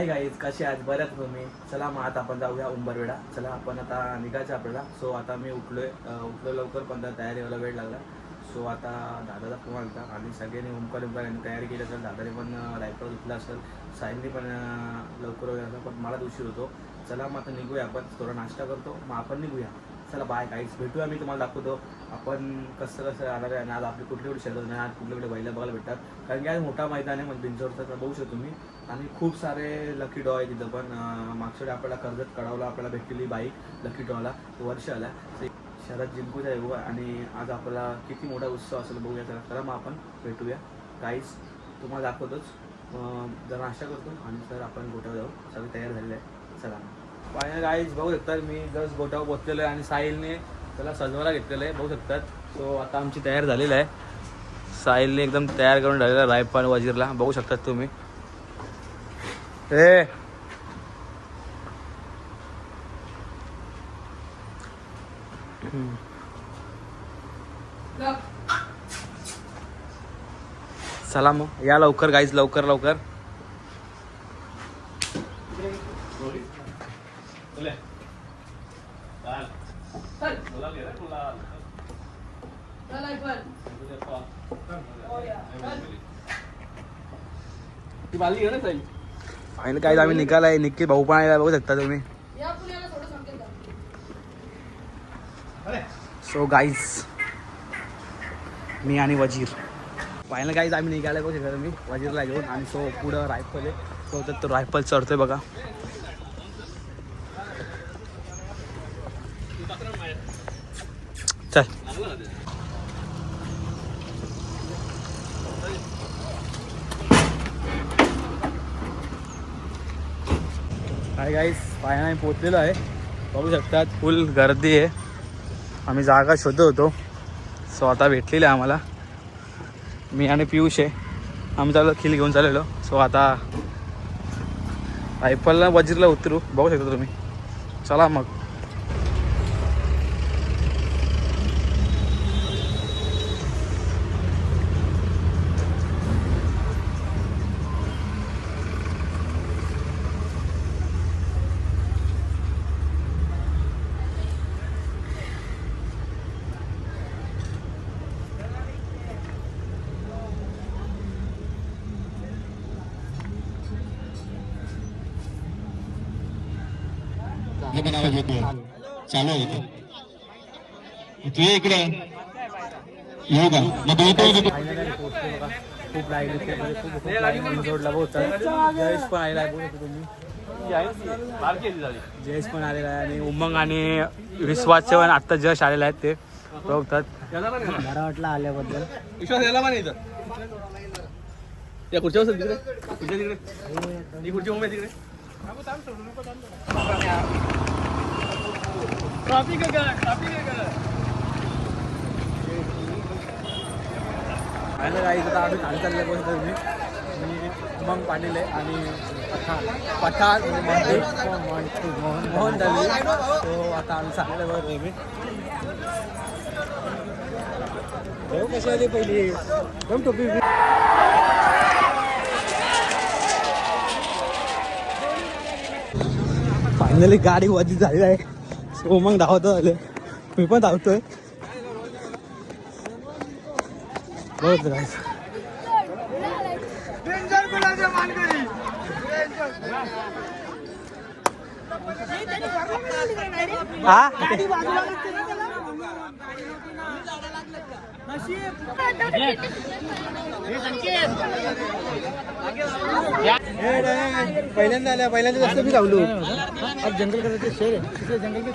Hi guys कसे आज बऱ्याच तुम्ही. चला मग आता आपण जाऊया उंबरवेडा चला आपण आता निघायचं आपल्याला. सो आता मी उठलोय उठलो लवकर पण त्या तयारी व्हायला वेळ लागला. सो आता दादाचा फोन आला आणि सगळ्यांनी ओमकार ओमकार यांनी तयारी केली असेल. दादाने पण रायपर उठला असेल. साईंनी पण लवकर वगैरे पण मला उशीर होतो. चला मग आता निघूया आपण. थोडा नाश्ता करतो. मग आपण निघूया. चला बाय काहीच भेटूया मी तुम्हाला दाखवतो. आपण कसं कसं राहणार आहे आज आपली कुठली कुठे शेतात नाही आज कुठले कुठे बैला बघायला भेटतात. कारण की आज मोठा मैदान आहे म्हणजे बिंचवरचा बघू शकतो तुम्ही. आणि खूप सारे लकी डॉ आहे तिथं पण. मागच्या वेळी आपल्याला कर्जत कडावला आपल्याला भेटलेली बाईक लकी डॉला वर्ष आला. शहरात जिंकूच आहे बघू आणि आज आपला किती मोठा उत्सव असेल बघूया. चला चला मग आपण भेटूया. काहीच तुम्हाला दाखवतोच. जरा नाश्ता करतो. आणि सर आपण गोट्यावर जाऊ. सगळं तयार झालेलं आहे चला फायनल गाईज बघू शकतात मी जस्ट गोट्यावर पोचलेलो आहे आणि साहिलने त्याला सजवायला घेतलेलं आहे बघू शकतात. सो आता आमची तयार झालेली आहे. साहिलने एकदम तयार करून ठेवलेलं रायपान वजीरला. बघू शकतात तुम्ही. ए! हम्म. चला मग या लवकर गाईज लवकर लवकर. फायनल काय आम्ही निघालाय. निक्की भाऊ पण आलेला बघू शकता तुम्ही. सो गाईज मी आणि वजीर. फायनल गाईज आम्ही निघालाय. बघू शकता तुम्ही. वजीरला घेऊन आणि सो पुढं रायफल आहे सो तर तो रायफल चढतोय बघा चल हाय गाईस फायनल आम्ही पोचलेलो आहे. बघू शकतात फुल गर्दी आहे. आम्ही जागा शोधत होतो. सो आता भेटलेली आहे आम्हाला. मी आणि पियुष आहे. आम्ही चाललो खिल घेऊन चाललेलो. सो आता आयफलला वजीरला उतरू. बघू शकता तुम्ही. चला मग. हे पण आवाज येतोय चालू आहे इथे. तू ये इकडे. येऊ का? मग दोन खूप लागली जोडला पोहोचतात जयेश पण आलेला आहे तुम्ही जयेश पण आलेला आहे आणि उमंग आणि विश्वास पण आत्ता जश आलेले आहेत ते बघतात बरं वाटलं आल्याबद्दल विश्वास याला पण इथं या खुर्च्या बसत तिकडे. खुर्च्या तिकडे ही खुर्ची उमे तिकडे. ट्रॉफिक आता आम्ही खाली चालले बघू शकता तुम्ही मी मग पाटील आणि पठाण. पठाण म्हणजे मोहन मोहन दळवी तो आता आम्ही चाललेलो बघा मी भाऊ कशी आली पहिली? एकदम टोपी? फायनली गाडी वधी झालेली आहे. सो मग धावतो आले मी पण धावतोय. हा? पहिल्यांदा आल्या पहिल्यांदा जास्त मी धावलो. आज जंगल करायचे शेर आहे. जंगल जंगल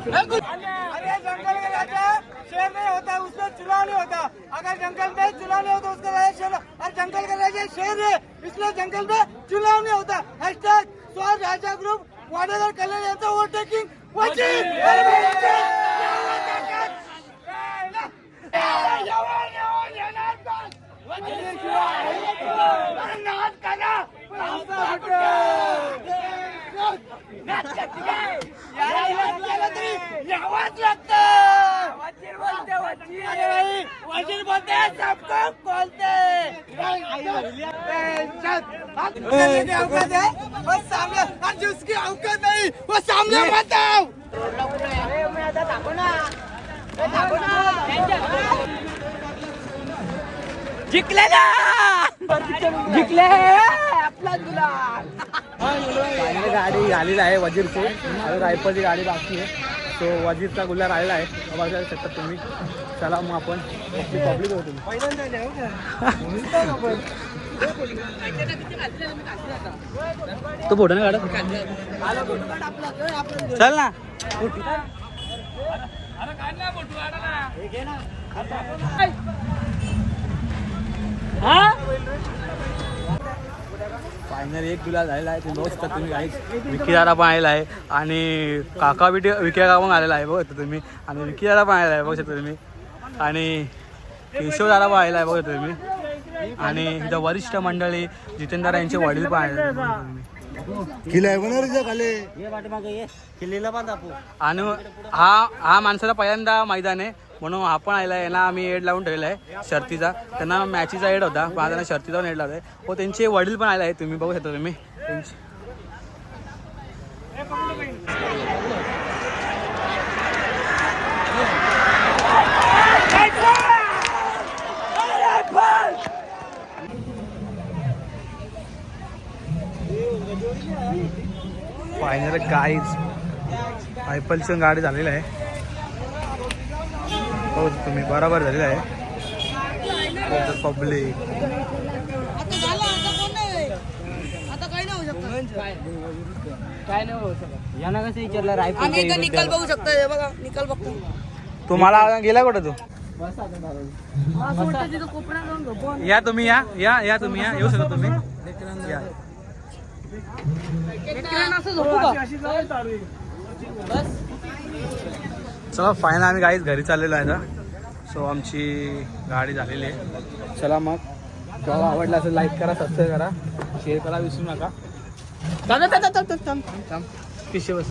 शेर नहीं होता उसमें चुनाव नहीं होता. अगर जंगल में चुनाव नहीं होता उसका राजा शेर और जंगल का राजा शेर है। इसलिए जंगल में चुनाव नहीं होता। हैशटैग स्वाद राजा ग्रुप कलर कल्याण यांचं ओव्हरटेकिंग यावाच लागतं अरे भाई वजीर बोलते सबको खोलते औकात है वो सामने और जिसकी औकात नहीं वो सामने मत आओ जिंकले ना जिंकले! आपला गुलाल! गाडी आलेली आहे वजीरची. आणि रायफलची गाडी बाकी आहे. सो वजीरचा गुल्हार आलेला आहे. बघा शकता तुम्ही. चला मग आपण. पब्लिक होतो तो फोटो काढत? चल ना. फायनल एक गुलाल झालेला आहे शकता तुम्ही काही विकीदारा पण आलेला आहे आणि काका बिटी विकीदारा पण आलेला आहे बघू शकता तुम्ही. आणि विकीदारा पण आलेला आहे बघू शकता तुम्ही. आणि केशवदारा पण आलेला आहे बघू शकता तुम्ही. आणि इथं वरिष्ठ मंडळी जितेंद्र यांचे वडील पण तुम्ही. आणि हा हा माणसाला पहिल्यांदा मैदान आहे. म्हणून आपण पण आहे यांना आम्ही एड लावून ठेवलेला आहे शर्तीचा. त्यांना मॅचीचा एड होता पण त्यांना शर्तीचा पण एड लावला आहे हो, व त्यांचे वडील पण आले आहे तुम्ही बघू शकता तुम्ही. फायनल गाईज आयपलची गाडी झालेली आहे. हो तुम्ही. बरोबर झालेलं आहे. पब्लिक आता झालं आता कोण नाही आता काही नाही होऊ शकत. काय नाही होऊ शकत. यांना कसं विचारलं आम्ही इथं निकाल बघू शकतो हे बघा निकाल बघतो. तुम्हाला गेला कुठं तू? या तुम्ही या या या तुम्ही या. येऊ शकता तुम्ही. या. का? चला फायनल आम्ही गाईच घरी चाललेलो आहे आता. सो आमची गाडी झालेली आहे. चला मग. जेव्हा आवडला असेल लाईक करा सबस्क्राईब करा शेअर करा विसरू नका. थांब थांब थांब थांब थांब. पिशे बस.